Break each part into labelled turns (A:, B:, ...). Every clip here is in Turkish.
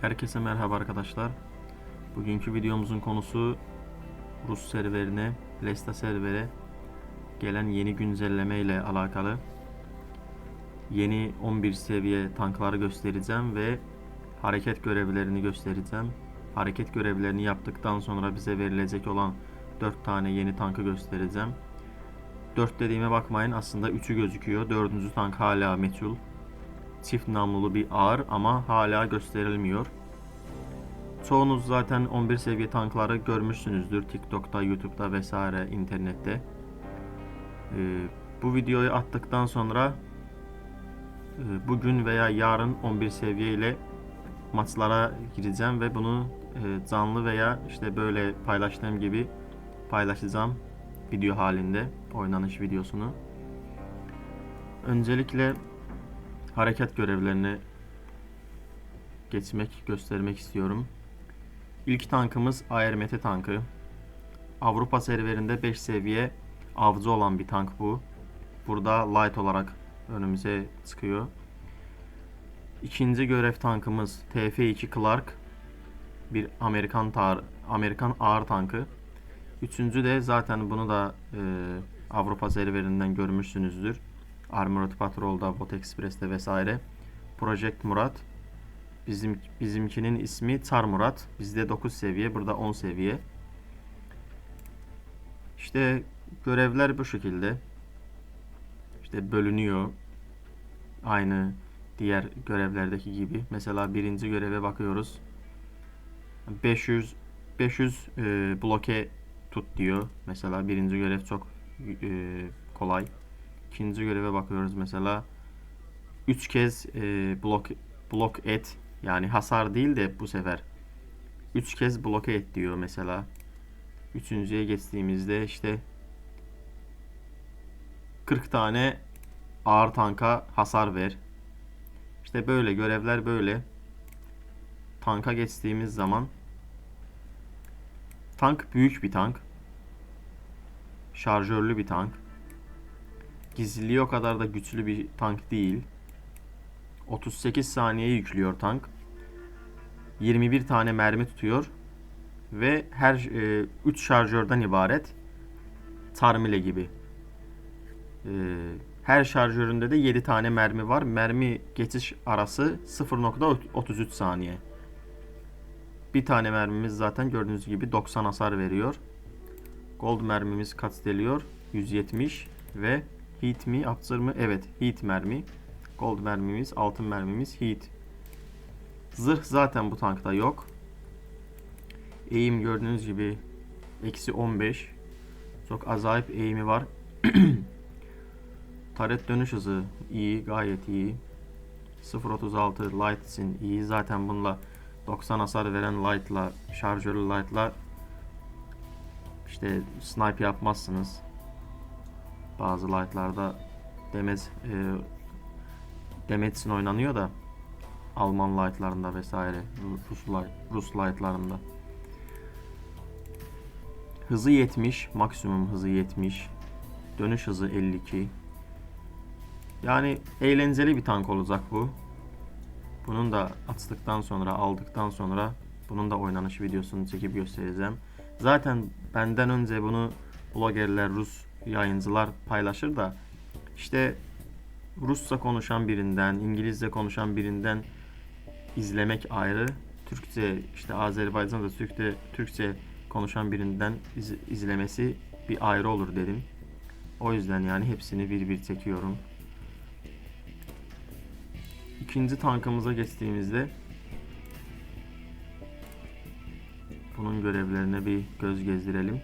A: Herkese merhaba arkadaşlar. Bugünkü videomuzun konusu Rus serverine, Lesta servere gelen yeni güncelleme ile alakalı. Yeni 11 seviye tankları göstereceğim ve hareket görevlerini göstereceğim. Hareket görevlerini yaptıktan sonra bize verilecek olan 4 tane yeni tankı göstereceğim. 4 dediğime bakmayın aslında 3'ü gözüküyor. 4. tank hala meçhul çift namlulu bir ağır ama hala gösterilmiyor. Çoğunuz zaten 11 seviye tankları görmüşsünüzdür TikTok'ta, YouTube'da vesaire internette. Ee, bu videoyu attıktan sonra e, bugün veya yarın 11 seviye ile maçlara gireceğim ve bunu e, canlı veya işte böyle paylaştığım gibi paylaşacağım video halinde oynanış videosunu. Öncelikle hareket görevlerini geçmek, göstermek istiyorum. İlk tankımız ARMT tankı. Avrupa serverinde 5 seviye avcı olan bir tank bu. Burada light olarak önümüze çıkıyor. İkinci görev tankımız TF2 Clark. Bir Amerikan tar Amerikan ağır tankı. Üçüncü de zaten bunu da e, Avrupa serverinden görmüşsünüzdür. Armored Patrol'da, Bot Express'te vesaire. Project Murat. Bizim bizimkinin ismi Tar Murat. Bizde 9 seviye, burada 10 seviye. İşte görevler bu şekilde. İşte bölünüyor. Aynı diğer görevlerdeki gibi. Mesela birinci göreve bakıyoruz. 500 500 e, bloke tut diyor. Mesela birinci görev çok e, kolay. İkinci göreve bakıyoruz mesela. 3 kez e, blok blok et yani hasar değil de bu sefer 3 kez bloke et diyor mesela. Üçüncüye geçtiğimizde işte 40 tane ağır tanka hasar ver. İşte böyle görevler böyle. Tanka geçtiğimiz zaman tank büyük bir tank. Şarjörlü bir tank. Gizliliği o kadar da güçlü bir tank değil. 38 saniye yüklüyor tank. 21 tane mermi tutuyor. Ve her 3 e, şarjörden ibaret. Tarmile gibi. E, her şarjöründe de 7 tane mermi var. Mermi geçiş arası 0.33 saniye. Bir tane mermimiz zaten gördüğünüz gibi 90 hasar veriyor. Gold mermimiz kaç deliyor? 170 ve Heat mi? After mı? Evet. Heat mermi. Gold mermimiz. Altın mermimiz. Heat. Zırh zaten bu tankta yok. Eğim gördüğünüz gibi eksi 15. Çok acayip eğimi var. Taret dönüş hızı iyi. Gayet iyi. 0.36 light için iyi. Zaten bununla 90 hasar veren light'la şarjörlü light'la işte snipe yapmazsınız. Bazı light'larda Demez e, Demet'sin oynanıyor da Alman light'larında vesaire Rus, light, Rus light'larında. Hızı 70, maksimum hızı 70. Dönüş hızı 52. Yani eğlenceli bir tank olacak bu. Bunun da attıktan sonra, aldıktan sonra bunun da oynanış videosunu çekip göstereceğim. Zaten benden önce bunu bloggerler, Rus yayıncılar paylaşır da işte Rusça konuşan birinden, İngilizce konuşan birinden izlemek ayrı. Türkçe işte Azerbaycan'da Türkçe Türkçe konuşan birinden iz, izlemesi bir ayrı olur dedim. O yüzden yani hepsini bir bir çekiyorum. İkinci tankımıza geçtiğimizde bunun görevlerine bir göz gezdirelim.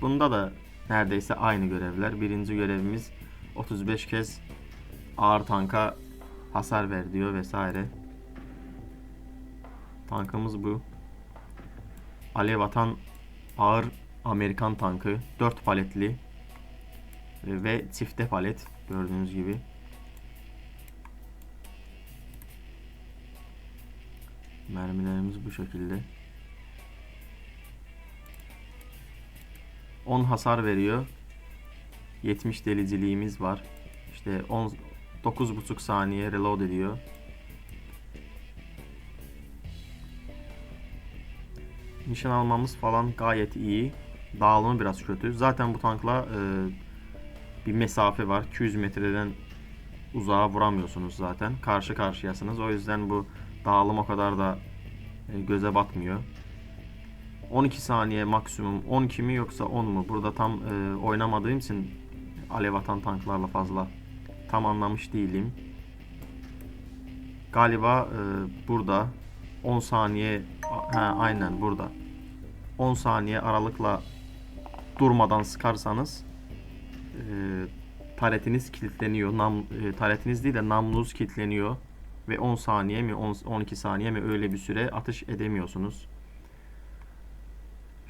A: Bunda da neredeyse aynı görevler. Birinci görevimiz 35 kez ağır tanka hasar ver diyor vesaire. Tankımız bu. Alev atan ağır Amerikan tankı. 4 paletli ve çifte palet gördüğünüz gibi. Mermilerimiz bu şekilde. 10 hasar veriyor. 70 deliciliğimiz var. İşte 10 9,5 saniye reload ediyor. nişan almamız falan gayet iyi. Dağılımı biraz kötü. Zaten bu tankla e, bir mesafe var. 200 metreden uzağa vuramıyorsunuz zaten. Karşı karşıyasınız. O yüzden bu dağılım o kadar da e, göze batmıyor. 12 saniye maksimum 12 mi yoksa 10 mu? Burada tam e, oynamadığım için alev atan tanklarla fazla tam anlamış değilim. Galiba e, burada 10 saniye ha, aynen burada 10 saniye aralıkla durmadan sıkarsanız e, taretiniz kilitleniyor. Nam, e, taretiniz değil de namlunuz kilitleniyor ve 10 saniye mi 10, 12 saniye mi öyle bir süre atış edemiyorsunuz.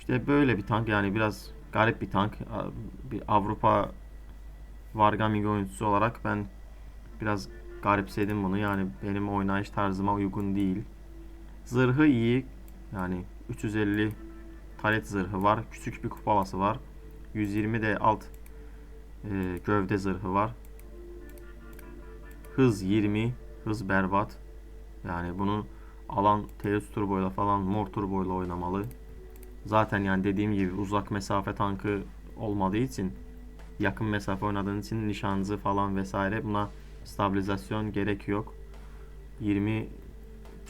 A: İşte böyle bir tank yani biraz garip bir tank. Bir Avrupa Wargaming oyuncusu olarak ben biraz garipsedim bunu. Yani benim oynayış tarzıma uygun değil. Zırhı iyi. Yani 350 taret zırhı var. Küçük bir kupalası var. 120 de alt e, gövde zırhı var. Hız 20. Hız berbat. Yani bunu alan T3 turboyla falan mor turboyla oynamalı. Zaten yani dediğim gibi uzak mesafe tankı olmadığı için yakın mesafe oynadığın için nişancı falan vesaire buna stabilizasyon gerek yok. 20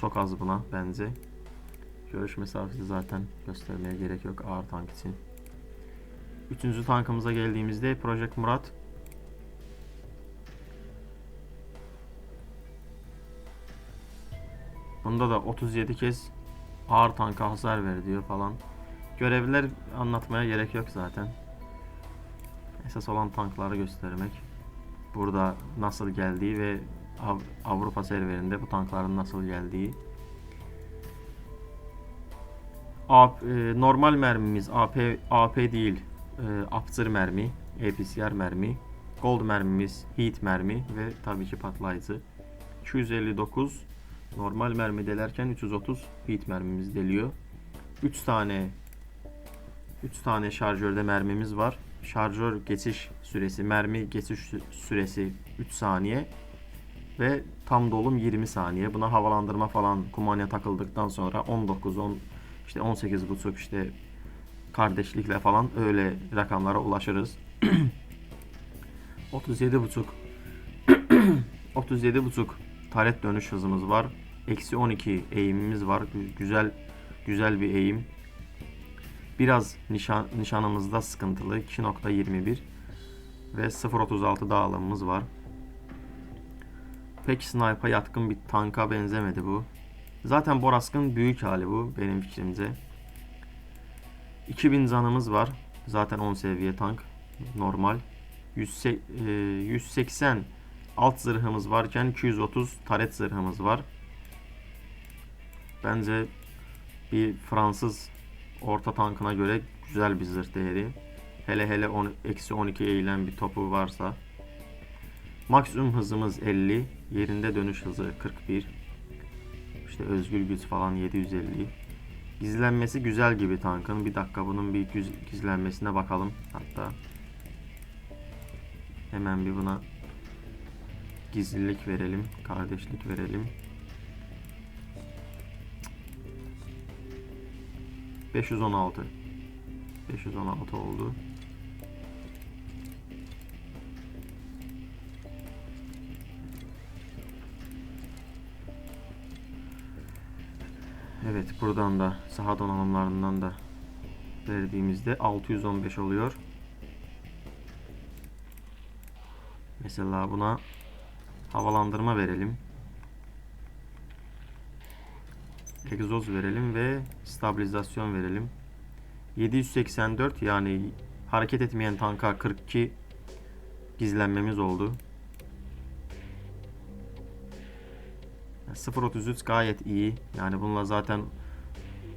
A: çok az buna bence. Görüş mesafesi zaten göstermeye gerek yok ağır tank için. Üçüncü tankımıza geldiğimizde Project Murat. Bunda da 37 kez ağır tanka hasar ver diyor falan. Görevler anlatmaya gerek yok zaten. Esas olan tankları göstermek. Burada nasıl geldiği ve Av- Avrupa serverinde bu tankların nasıl geldiği. AP, e, normal mermimiz AP AP değil. E, Aptır mermi, APCR mermi. Gold mermimiz heat mermi ve tabii ki patlayıcı. 259 normal mermi delerken 330 heat mermimiz deliyor. 3 tane 3 tane şarjörde mermimiz var. Şarjör geçiş süresi, mermi geçiş sü- süresi 3 saniye ve tam dolum 20 saniye. Buna havalandırma falan kumanya takıldıktan sonra 19 10 işte 18 buçuk işte kardeşlikle falan öyle rakamlara ulaşırız. 37 buçuk 37 buçuk taret dönüş hızımız var. Eksi 12 eğimimiz var. Gü- Güzel güzel bir eğim. Biraz nişan, nişanımızda sıkıntılı 2.21 ve 0.36 dağılımımız var. Pek sniper'a yatkın bir tanka benzemedi bu. Zaten Borask'ın büyük hali bu benim fikrimce. 2000 canımız var. Zaten 10 seviye tank. Normal. 100, e, 180 alt zırhımız varken 230 taret zırhımız var. Bence bir Fransız orta tankına göre güzel bir zırh değeri. Hele hele eksi 12 eğilen bir topu varsa. Maksimum hızımız 50. Yerinde dönüş hızı 41. İşte özgür güç falan 750. Gizlenmesi güzel gibi tankın. Bir dakika bunun bir gizlenmesine bakalım. Hatta hemen bir buna gizlilik verelim. Kardeşlik verelim. 516 516 oldu. Evet buradan da saha donanımlarından da verdiğimizde 615 oluyor. Mesela buna havalandırma verelim. Egzoz verelim ve stabilizasyon verelim. 784 yani hareket etmeyen tanka 42 gizlenmemiz oldu. 0.33 gayet iyi. Yani bununla zaten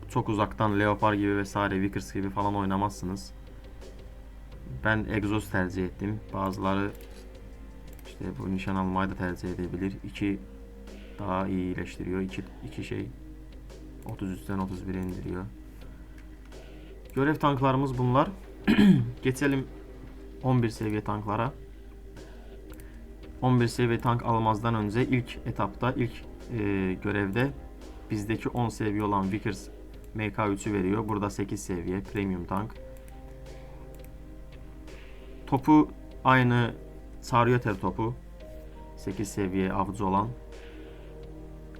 A: çok uzaktan Leopard gibi vesaire Vickers gibi falan oynamazsınız. Ben egzoz tercih ettim. Bazıları işte bu nişan almayı da tercih edebilir. 2 daha iyi iyileştiriyor. 2 iki şey 33'ten 31'e indiriyor. Görev tanklarımız bunlar. Geçelim 11 seviye tanklara. 11 seviye tank almazdan önce ilk etapta ilk e, görevde bizdeki 10 seviye olan Vickers MK3'ü veriyor. Burada 8 seviye premium tank. Topu aynı Saryoter topu. 8 seviye avcı olan.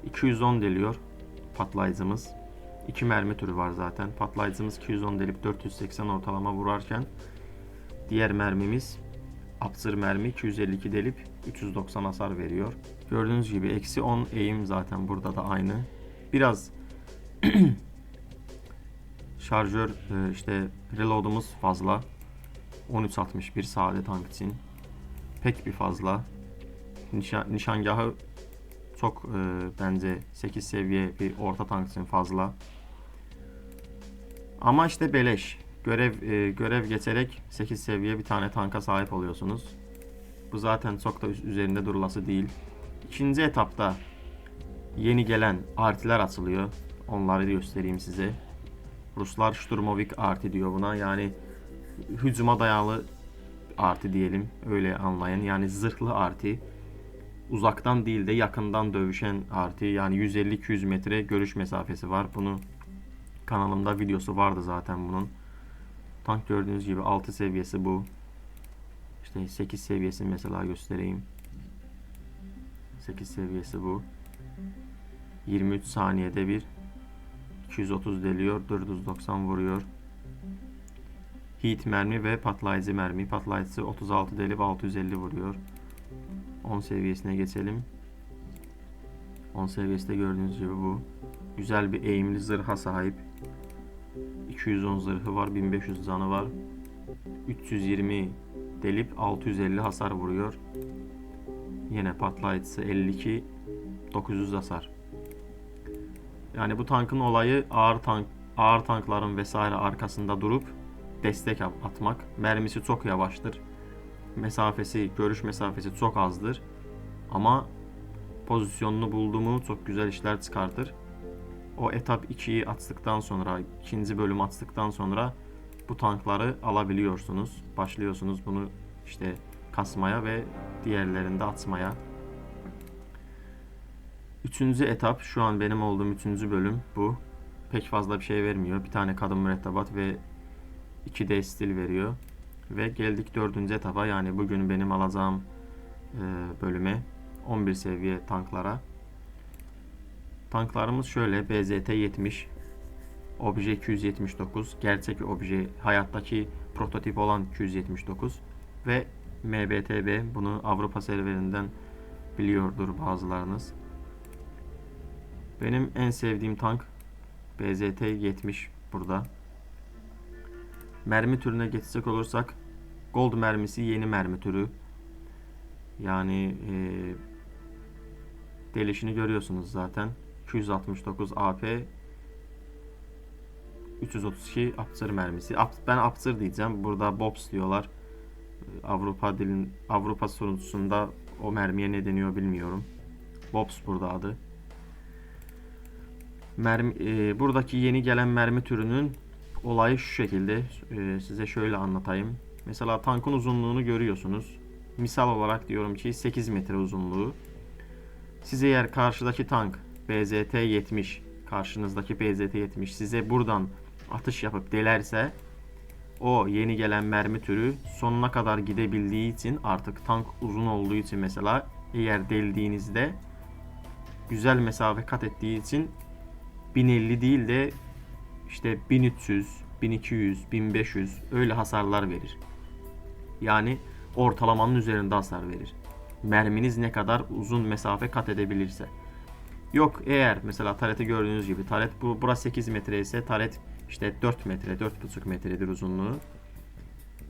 A: 210 deliyor patlayıcımız. 2 mermi türü var zaten. Patlayıcımız 210 delip 480 ortalama vurarken diğer mermimiz Apsır mermi 252 delip 390 hasar veriyor. Gördüğünüz gibi eksi 10 eğim zaten burada da aynı. Biraz şarjör e, işte reload'umuz fazla. 13.61 sade tank için. Pek bir fazla. Nişan, nişangahı çok e, bence 8 seviye bir orta tank için fazla. Ama işte beleş. Görev e, görev geçerek 8 seviye bir tane tanka sahip oluyorsunuz. Bu zaten çok da üzerinde durulası değil. İkinci etapta yeni gelen artiler açılıyor. Onları göstereyim size. Ruslar Sturmovik arti diyor buna. Yani hücuma dayalı arti diyelim. Öyle anlayın. Yani zırhlı arti. Uzaktan değil de yakından dövüşen arti. Yani 150-200 metre görüş mesafesi var. Bunu kanalımda videosu vardı zaten bunun. Tank gördüğünüz gibi 6 seviyesi bu. İşte 8 seviyesi mesela göstereyim. 8 seviyesi bu. 23 saniyede bir 230 deliyor, 490 vuruyor. Heat mermi ve patlayıcı mermi. Patlayıcısı 36 delip 650 vuruyor. 10 seviyesine geçelim. 10 seviyesinde gördüğünüz gibi bu. Güzel bir eğimli zırha sahip. 210 zırhı var, 1500 canı var. 320 delip 650 hasar vuruyor. Yine patlayıcısı 52 900 hasar. Yani bu tankın olayı ağır tank ağır tankların vesaire arkasında durup destek atmak. Mermisi çok yavaştır. Mesafesi, görüş mesafesi çok azdır. Ama pozisyonunu bulduğumu çok güzel işler çıkartır. O etap 2'yi attıktan sonra, ikinci bölüm attıktan sonra bu tankları alabiliyorsunuz. Başlıyorsunuz bunu işte kasmaya ve diğerlerinde atmaya. Üçüncü etap şu an benim olduğum üçüncü bölüm bu. Pek fazla bir şey vermiyor. Bir tane kadın mürettebat ve 2D stil veriyor. Ve geldik dördüncü etapa yani bugün benim alacağım e, bölüme 11 seviye tanklara. Tanklarımız şöyle BZT 70 Obje 279 gerçek obje hayattaki prototip olan 279 ve MBTB bunu Avrupa serverinden biliyordur bazılarınız. Benim en sevdiğim tank BZT 70 burada. Mermi türüne geçecek olursak Gold mermisi yeni mermi türü. Yani e, delişini görüyorsunuz zaten. 269 AP 332 Apsır mermisi. Ben Apsır diyeceğim. Burada Bobs diyorlar. Avrupa dilin Avrupa sunucusunda o mermiye ne deniyor bilmiyorum. Bobs burada adı. Mermi, e, buradaki yeni gelen mermi türünün olayı şu şekilde. E, size şöyle anlatayım. Mesela tankın uzunluğunu görüyorsunuz. Misal olarak diyorum ki 8 metre uzunluğu. Siz eğer karşıdaki tank BZT 70 karşınızdaki BZT 70 size buradan atış yapıp delerse o yeni gelen mermi türü sonuna kadar gidebildiği için artık tank uzun olduğu için mesela eğer deldiğinizde güzel mesafe kat ettiği için 1050 değil de işte 1300, 1200, 1500 öyle hasarlar verir. Yani ortalamanın üzerinde hasar verir. Merminiz ne kadar uzun mesafe kat edebilirse. Yok eğer mesela tareti gördüğünüz gibi taret bu burası 8 metre ise taret işte 4 metre 4,5 metredir uzunluğu.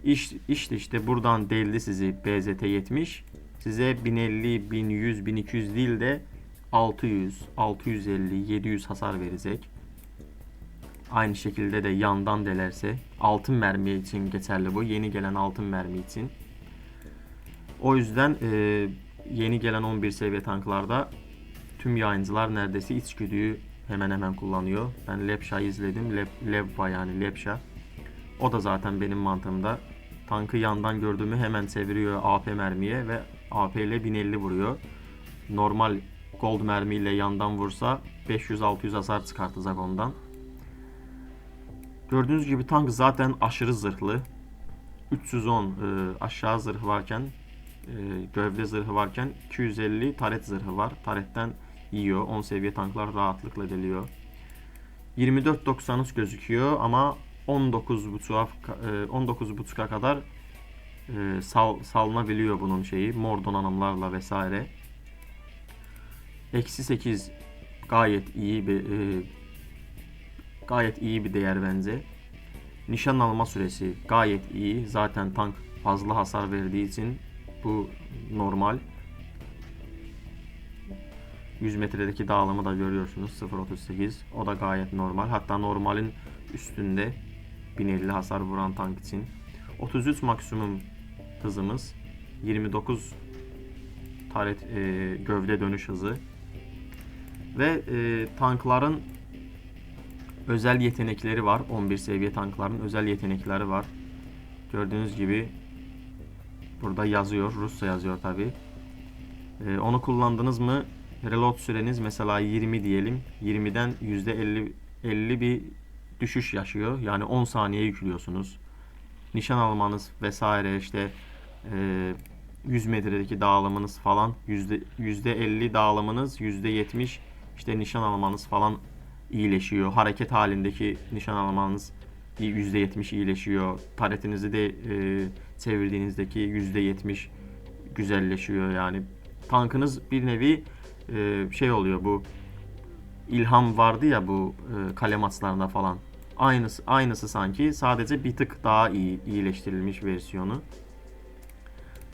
A: İş, işte işte buradan deldi sizi BZT 70. Size 1050, 1100, 1200 değil de 600, 650, 700 hasar verecek. Aynı şekilde de yandan delerse altın mermi için geçerli bu. Yeni gelen altın mermi için. O yüzden e, yeni gelen 11 seviye tanklarda tüm yayıncılar neredeyse içgüdüyü hemen hemen kullanıyor. Ben Lepşa'yı izledim. Lep, Levva yani Lepşa. O da zaten benim mantığımda. Tankı yandan gördüğümü hemen çeviriyor AP mermiye ve AP ile 1050 vuruyor. Normal gold mermiyle yandan vursa 500-600 hasar çıkartacak ondan. Gördüğünüz gibi tank zaten aşırı zırhlı. 310 e, aşağı zırhı varken e, gövde zırhı varken 250 taret zırhı var. Taretten yiyor. 10 seviye tanklar rahatlıkla deliyor. 24.93 gözüküyor ama 19.5'a e, 19.5'a kadar e, sal, salınabiliyor bunun şeyi mor donanımlarla vesaire. Eksi 8 gayet iyi bir e, gayet iyi bir değer bence. Nişan alma süresi gayet iyi. Zaten tank fazla hasar verdiği için bu normal. 100 metredeki dağılımı da görüyorsunuz 0.38 o da gayet normal hatta normalin üstünde 1050 hasar vuran tank için 33 maksimum hızımız 29 taret e, gövde dönüş hızı ve e, tankların özel yetenekleri var 11 seviye tankların özel yetenekleri var gördüğünüz gibi burada yazıyor Rusça yazıyor tabi e, onu kullandınız mı reload süreniz mesela 20 diyelim. 20'den %50 50 bir düşüş yaşıyor. Yani 10 saniye yüklüyorsunuz. Nişan almanız vesaire işte e, 100 metredeki dağılımınız falan yüzde 50 dağılımınız %70 işte nişan almanız falan iyileşiyor. Hareket halindeki nişan almanız %70 iyileşiyor. Taretinizi de e, çevirdiğinizdeki %70 güzelleşiyor yani. Tankınız bir nevi e, şey oluyor bu ilham vardı ya bu e, kalem atlarında falan. Aynısı aynısı sanki sadece bir tık daha iyi iyileştirilmiş versiyonu.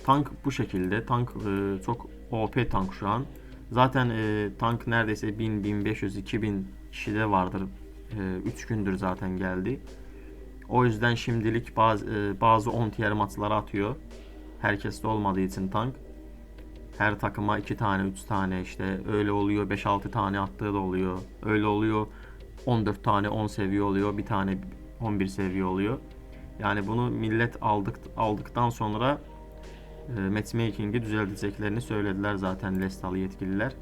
A: Tank bu şekilde. Tank e, çok OP tank şu an. Zaten e, tank neredeyse 1000 1500 2000 kişide vardır. 3 e, gündür zaten geldi. O yüzden şimdilik bazı e, bazı 10 tier maçlara atıyor. Herkeste olmadığı için tank. Her takıma 2 tane 3 tane işte öyle oluyor 5-6 tane attığı da oluyor. Öyle oluyor 14 tane 10 seviye oluyor. Bir tane 11 seviye oluyor. Yani bunu millet aldık aldıktan sonra e, matchmaking'i düzelteceklerini söylediler zaten Lestalı yetkililer.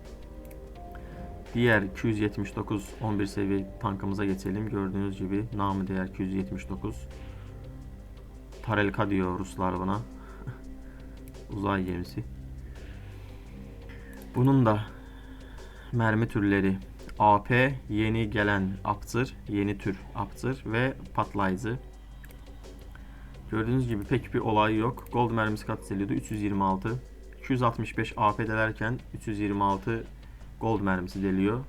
A: Diğer 279 11 seviye tankımıza geçelim. Gördüğünüz gibi namı değer 279. Tarelka diyor Ruslar buna. Uzay gemisi. Bunun da mermi türleri AP, yeni gelen aptır, yeni tür aptır ve patlayıcı. Gördüğünüz gibi pek bir olay yok. Gold mermisi ediliyordu? 326. 265 AP delerken 326 gold mermisi deliyor.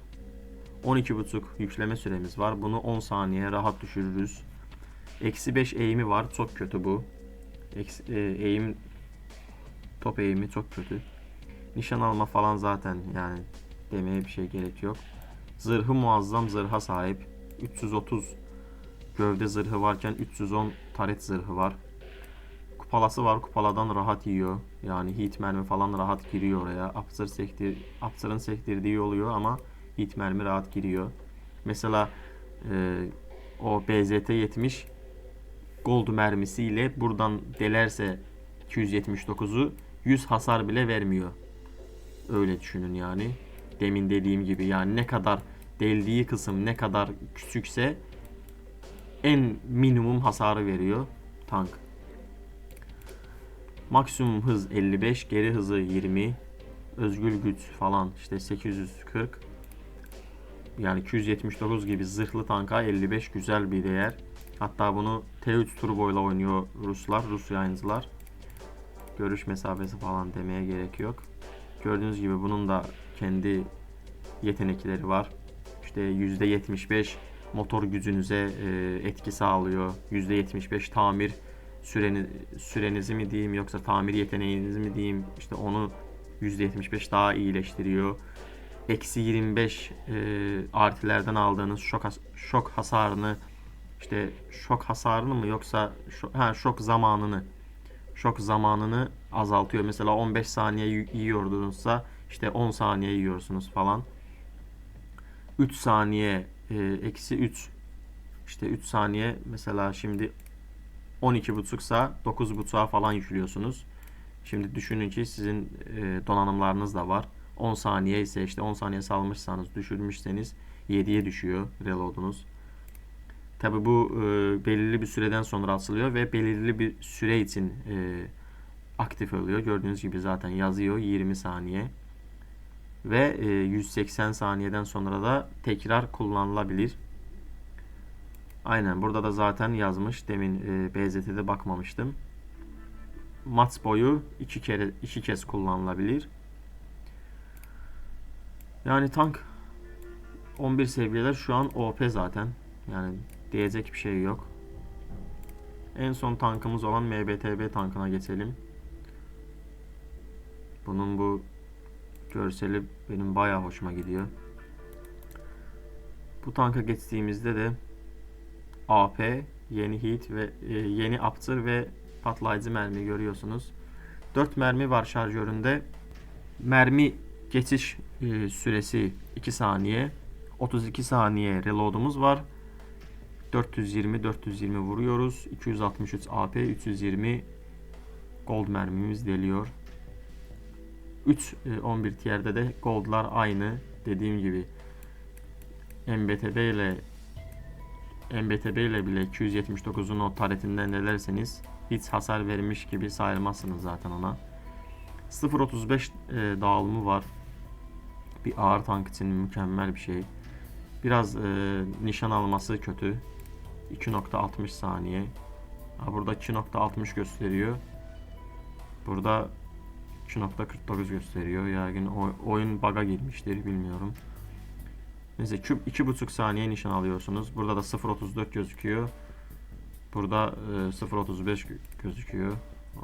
A: 12.5 yükleme süremiz var. Bunu 10 saniye rahat düşürürüz. Eksi 5 eğimi var. Çok kötü bu. Eksi, e, eğim top eğimi çok kötü. Nişan alma falan zaten yani demeye bir şey gerek yok. Zırhı muazzam zırha sahip. 330 gövde zırhı varken 310 taret zırhı var. Kupalası var. Kupaladan rahat yiyor. Yani hit mermi falan rahat giriyor oraya. Apsır sektir, Apsır'ın sektirdiği oluyor ama hit mermi rahat giriyor. Mesela e, o BZT 70 gold mermisiyle buradan delerse 279'u 100 hasar bile vermiyor. Öyle düşünün yani. Demin dediğim gibi yani ne kadar deldiği kısım ne kadar küçükse en minimum hasarı veriyor tank. Maksimum hız 55, geri hızı 20, özgül güç falan işte 840. Yani 279 gibi zırhlı tanka 55 güzel bir değer. Hatta bunu T3 turbo ile oynuyor Ruslar, Rus yayıncılar. Görüş mesafesi falan demeye gerek yok. Gördüğünüz gibi bunun da kendi yetenekleri var. İşte %75 motor gücünüze e, etki sağlıyor. %75 tamir süreni, sürenizi mi diyeyim yoksa tamir yeteneğinizi mi diyeyim işte onu %75 daha iyileştiriyor. Eksi 25 e, artilerden aldığınız şok, has şok hasarını işte şok hasarını mı yoksa şok, ha, şok zamanını şok zamanını azaltıyor. Mesela 15 saniye yiyordunuzsa işte 10 saniye yiyorsunuz falan. 3 saniye e, eksi 3 işte 3 saniye mesela şimdi 12 buçuksa 9 buçuğa falan yüklüyorsunuz. Şimdi düşünün ki sizin e, donanımlarınız da var. 10 saniye ise işte 10 saniye salmışsanız düşürmüşseniz 7'ye düşüyor reloadunuz. Tabi bu e, belirli bir süreden sonra asılıyor ve belirli bir süre için e, aktif oluyor. Gördüğünüz gibi zaten yazıyor 20 saniye. Ve e, 180 saniyeden sonra da tekrar kullanılabilir. Aynen burada da zaten yazmış. Demin e, BZT'de bakmamıştım. Maç boyu iki kere iki kez kullanılabilir. Yani tank 11 seviyeler şu an OP zaten. Yani diyecek bir şey yok. En son tankımız olan MBTB tankına geçelim. Bunun bu görseli benim bayağı hoşuma gidiyor. Bu tanka geçtiğimizde de AP, yeni hit ve e, yeni aptır ve patlayıcı mermi görüyorsunuz. 4 mermi var şarjöründe. Mermi geçiş e, süresi 2 saniye. 32 saniye reload'umuz var. 420 420 vuruyoruz. 263 AP, 320 gold mermimiz deliyor. 3 e, 11 tier'de de gold'lar aynı. Dediğim gibi MBTB ile MBTB ile bile 279'un o taretinden nelerseniz hiç hasar vermiş gibi sayılmazsınız zaten ona. 0.35 e, dağılımı var. Bir ağır tank için mükemmel bir şey. Biraz e, nişan alması kötü. 2.60 saniye. Ha, burada 2.60 gösteriyor. Burada 2.49 gösteriyor. Yani oyun bug'a girmiştir bilmiyorum. Neyse 2.5 saniye nişan alıyorsunuz. Burada da 0.34 gözüküyor. Burada e, 0.35 gözüküyor.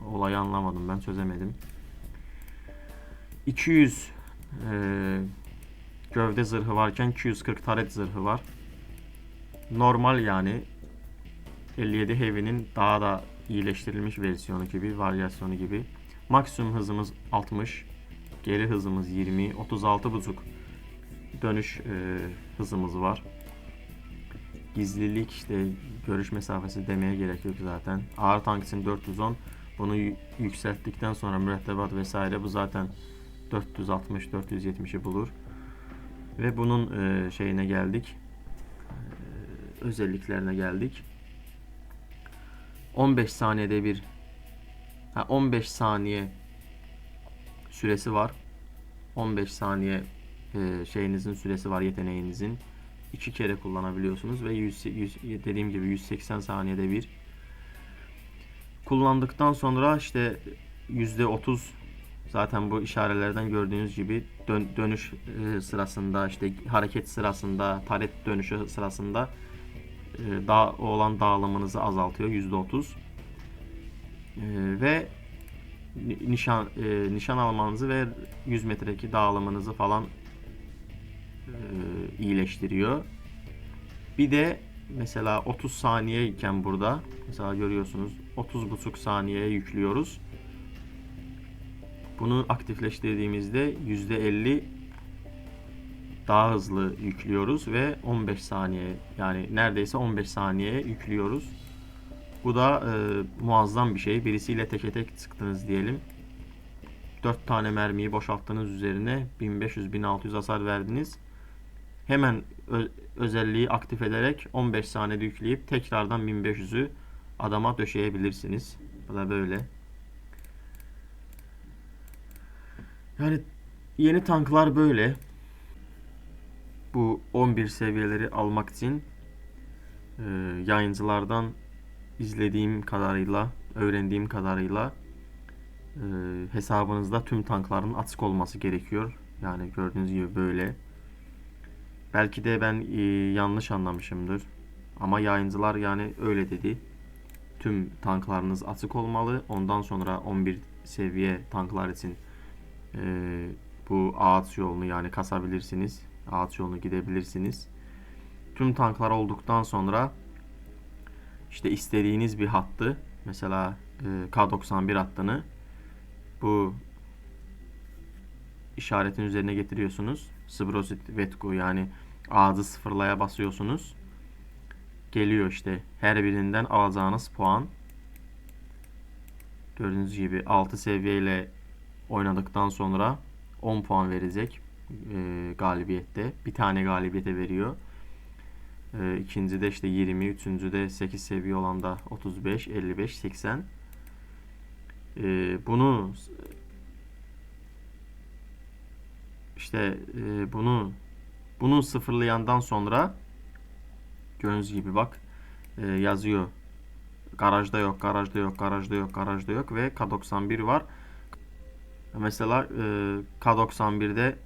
A: Olayı anlamadım ben çözemedim. 200 e, gövde zırhı varken 240 taret zırhı var. Normal yani 57 Heavy'nin daha da iyileştirilmiş versiyonu gibi, varyasyonu gibi. Maksimum hızımız 60, geri hızımız 20, 36.5 dönüş e, hızımız var. Gizlilik işte görüş mesafesi demeye gerek yok zaten. Ağır tank için 410. Bunu yükselttikten sonra mürettebat vesaire bu zaten 460-470'i bulur. Ve bunun e, şeyine geldik. E, özelliklerine geldik. 15 saniyede bir ha, 15 saniye süresi var. 15 saniye e, şeyinizin süresi var yeteneğinizin. iki kere kullanabiliyorsunuz ve 100, 100, dediğim gibi 180 saniyede bir kullandıktan sonra işte %30 zaten bu işarelerden gördüğünüz gibi dön, dönüş e, sırasında işte hareket sırasında taret dönüşü sırasında e, olan dağılımınızı azaltıyor %30 e, ve nişan e, nişan almanızı ve 100 metreki dağılımınızı falan e, iyileştiriyor. Bir de mesela 30 saniye iken burada mesela görüyorsunuz 30,5 saniyeye yüklüyoruz. Bunu aktifleştirdiğimizde %50 daha hızlı yüklüyoruz ve 15 saniye yani neredeyse 15 saniyeye yüklüyoruz. Bu da e, muazzam bir şey. Birisiyle teke tek sıktınız diyelim. 4 tane mermiyi boşalttığınız üzerine 1500-1600 hasar verdiniz. Hemen özelliği aktif ederek 15 saniyede yükleyip tekrardan 1500'ü adama döşeyebilirsiniz. Bu da böyle. Yani yeni tanklar böyle. Bu 11 seviyeleri almak için e, yayıncılardan izlediğim kadarıyla, öğrendiğim kadarıyla e, hesabınızda tüm tankların açık olması gerekiyor. Yani gördüğünüz gibi böyle. Belki de ben e, yanlış anlamışımdır. Ama yayıncılar yani öyle dedi. Tüm tanklarınız açık olmalı. Ondan sonra 11 seviye tanklar için e, bu ağaç yolunu yani kasabilirsiniz. Ağaç yolunu gidebilirsiniz. Tüm tanklar olduktan sonra işte istediğiniz bir hattı mesela e, K91 hattını bu işaretin üzerine getiriyorsunuz. Sbrosit Vetku yani ağzı sıfırlaya basıyorsunuz. Geliyor işte her birinden alacağınız puan. Gördüğünüz gibi 6 seviyeyle oynadıktan sonra 10 puan verecek e, galibiyette. Bir tane galibiyete veriyor. Ee, ikincide işte 20, üçüncüde 8 seviye olan da 35, 55, 80. Ee, bunu işte e, bunu bunu sıfırlayandan sonra gördüğünüz gibi bak e, yazıyor. Garajda yok, garajda yok, garajda yok, garajda yok ve K91 var. Mesela e, K91'de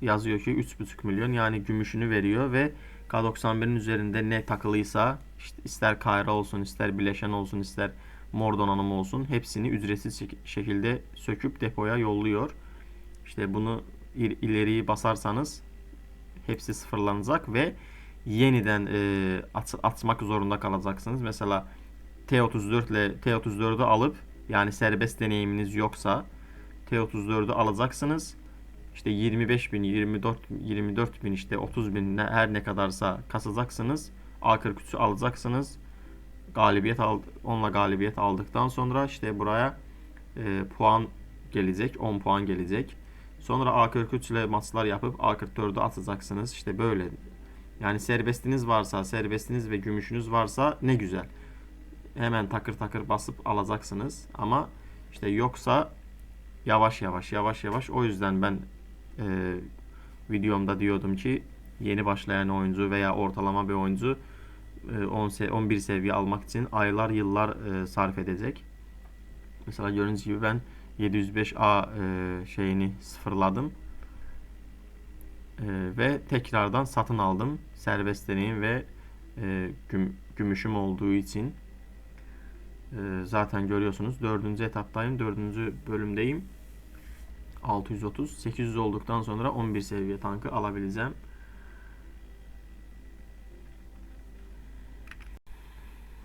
A: yazıyor ki 3,5 milyon yani gümüşünü veriyor ve K91'in üzerinde ne takılıysa işte ister kayra olsun, ister bileşen olsun, ister mor donanım olsun hepsini ücretsiz şek- şekilde söküp depoya yolluyor. İşte bunu ileriyi basarsanız hepsi sıfırlanacak ve yeniden e, at- atmak zorunda kalacaksınız. Mesela T34 ile T34'ü alıp yani serbest deneyiminiz yoksa T34'ü alacaksınız. İşte 25 bin, 24, 24 bin işte 30 bin ne- her ne kadarsa kasacaksınız. A43'ü alacaksınız. Galibiyet al, onunla galibiyet aldıktan sonra işte buraya e, puan gelecek. 10 puan gelecek. Sonra A43 ile maçlar yapıp A44'ü atacaksınız. İşte böyle. Yani serbestiniz varsa, serbestiniz ve gümüşünüz varsa ne güzel. Hemen takır takır basıp alacaksınız. Ama işte yoksa yavaş yavaş yavaş yavaş. O yüzden ben e, videomda diyordum ki yeni başlayan oyuncu veya ortalama bir oyuncu e, 10 se- 11 seviye almak için aylar yıllar e, sarf edecek. Mesela gördüğünüz gibi ben 705A e, şeyini sıfırladım. E, ve tekrardan satın aldım. Serbest deneyim ve e, güm- gümüşüm olduğu için. E, zaten görüyorsunuz. Dördüncü etaptayım. Dördüncü bölümdeyim. 630. 800 olduktan sonra 11 seviye tankı alabileceğim.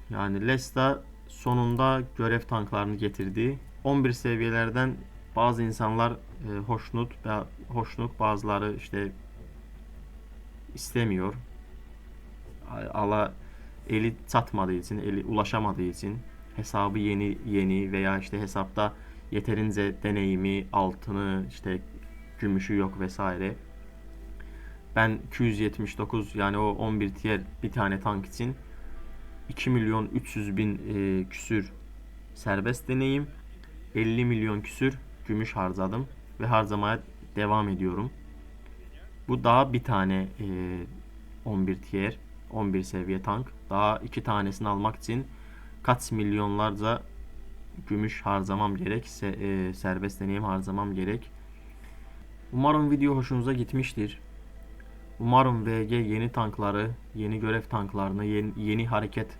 A: Yani Lesta sonunda görev tanklarını getirdi. 11 seviyelerden bazı insanlar e, hoşnut ve hoşnut bazıları işte istemiyor. Ala eli çatmadığı için, eli ulaşamadığı için hesabı yeni yeni veya işte hesapta yeterince deneyimi, altını, işte gümüşü yok vesaire. Ben 279 yani o 11 tier bir tane tank için 2 milyon 300 bin e, küsür serbest deneyim 50 milyon küsür gümüş harcadım ve harcamaya devam ediyorum. Bu daha bir tane e, 11 tier 11 seviye tank. Daha iki tanesini almak için kaç milyonlarca gümüş harcamam gerek. Se- e, serbest deneyim harcamam gerek. Umarım video hoşunuza gitmiştir. Umarım VG yeni tankları, yeni görev tanklarını, yeni, yeni hareket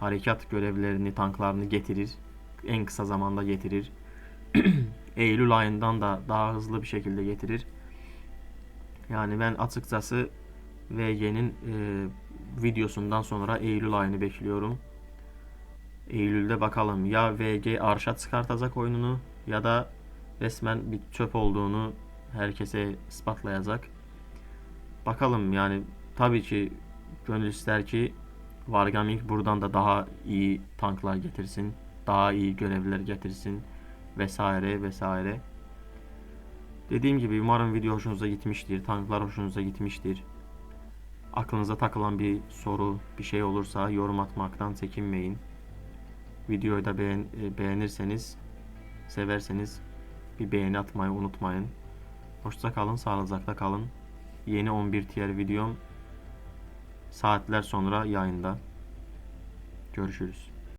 A: harekat görevlerini, tanklarını getirir. En kısa zamanda getirir. Eylül ayından da daha hızlı bir şekilde getirir. Yani ben açıkçası VG'nin e, videosundan sonra Eylül ayını bekliyorum. Eylül'de bakalım ya VG arşa çıkartacak oyununu ya da resmen bir çöp olduğunu herkese ispatlayacak. Bakalım yani tabii ki gönül ister ki Wargaming buradan da daha iyi tanklar getirsin. Daha iyi görevler getirsin vesaire vesaire. Dediğim gibi umarım video hoşunuza gitmiştir. Tanklar hoşunuza gitmiştir. Aklınıza takılan bir soru, bir şey olursa yorum atmaktan çekinmeyin. Videoyu da beğen, e, beğenirseniz, severseniz bir beğeni atmayı unutmayın. Hoşça kalın, sağlıcakla kalın. Yeni 11 tier videom saatler sonra yayında. Görüşürüz.